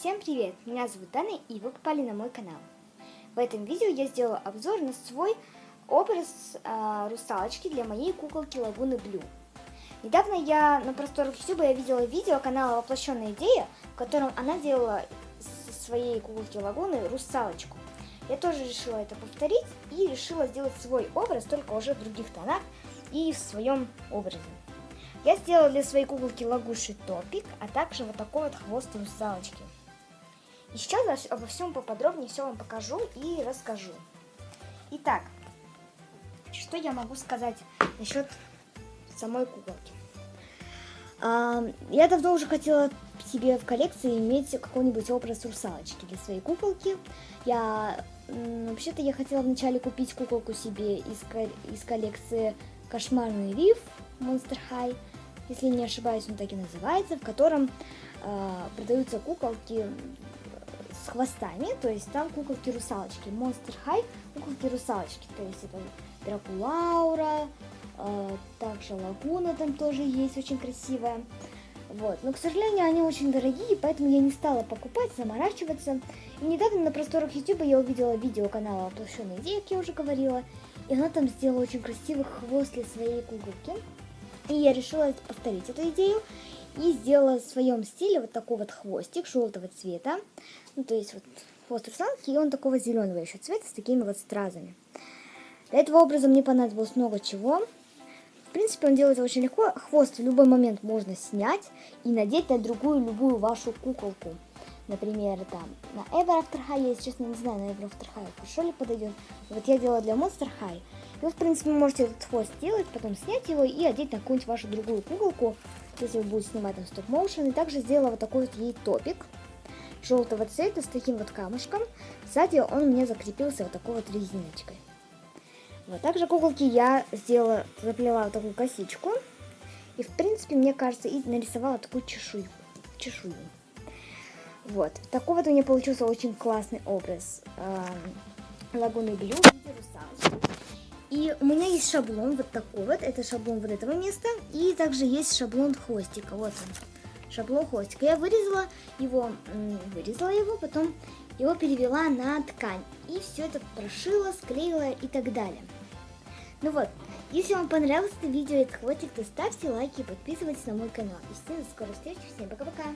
Всем привет! Меня зовут Дана и вы попали на мой канал. В этом видео я сделала обзор на свой образ э, русалочки для моей куколки Лагуны Блю. Недавно я на просторах YouTube я видела видео канала Воплощенная идея, в котором она делала со своей куколки Лагуны русалочку. Я тоже решила это повторить и решила сделать свой образ, только уже в других тонах и в своем образе. Я сделала для своей куколки лагуши топик, а также вот такой вот хвост русалочки. И сейчас обо всем поподробнее все вам покажу и расскажу. Итак, что я могу сказать насчет самой куколки? А, я давно уже хотела себе в коллекции иметь какой-нибудь образ русалочки для своей куколки. Я вообще-то я хотела вначале купить куколку себе из, из коллекции Кошмарный риф Monster High, если не ошибаюсь, он так и называется, в котором э, продаются куколки с хвостами, то есть там куколки-русалочки. Monster High куколки-русалочки, то есть это Дракулаура, э, также Лагуна там тоже есть, очень красивая. Вот. Но, к сожалению, они очень дорогие, поэтому я не стала покупать, заморачиваться. И недавно на просторах YouTube я увидела видео канала «Воплощенная идея», как я уже говорила, и она там сделала очень красивый хвост для своей куколки. И я решила повторить эту идею и сделала в своем стиле вот такой вот хвостик желтого цвета. Ну, то есть вот хвост русалки, и он такого зеленого еще цвета с такими вот стразами. Для этого образа мне понадобилось много чего. В принципе, он делается очень легко. Хвост в любой момент можно снять и надеть на другую любую вашу куколку. Например, там на Ever After High, я, если честно, не знаю, на Ever After High хорошо ли подойдет. Вот я делала для Monster High. И вы, в принципе, можете этот хвост сделать, потом снять его и одеть на какую-нибудь вашу другую куколку, если вы будете снимать там стоп-моушен. И также сделала вот такой вот ей топик желтого цвета с таким вот камушком. Сзади он меня закрепился вот такой вот резиночкой. Вот также куколки я сделала, заплела вот такую косичку. И, в принципе, мне кажется, и нарисовала такую чешую. чешую. Вот. Такой вот у меня получился очень классный образ э, лагуны Блю. И у меня есть шаблон вот такой вот. Это шаблон вот этого места. И также есть шаблон хвостика. Вот он. Шаблон хвостика. Я вырезала его, вырезала его, потом его перевела на ткань. И все это прошила, склеила и так далее. Ну вот, если вам понравилось это видео и этот хвостик, то ставьте лайки и подписывайтесь на мой канал. И всем до скорой встречи. Всем пока-пока.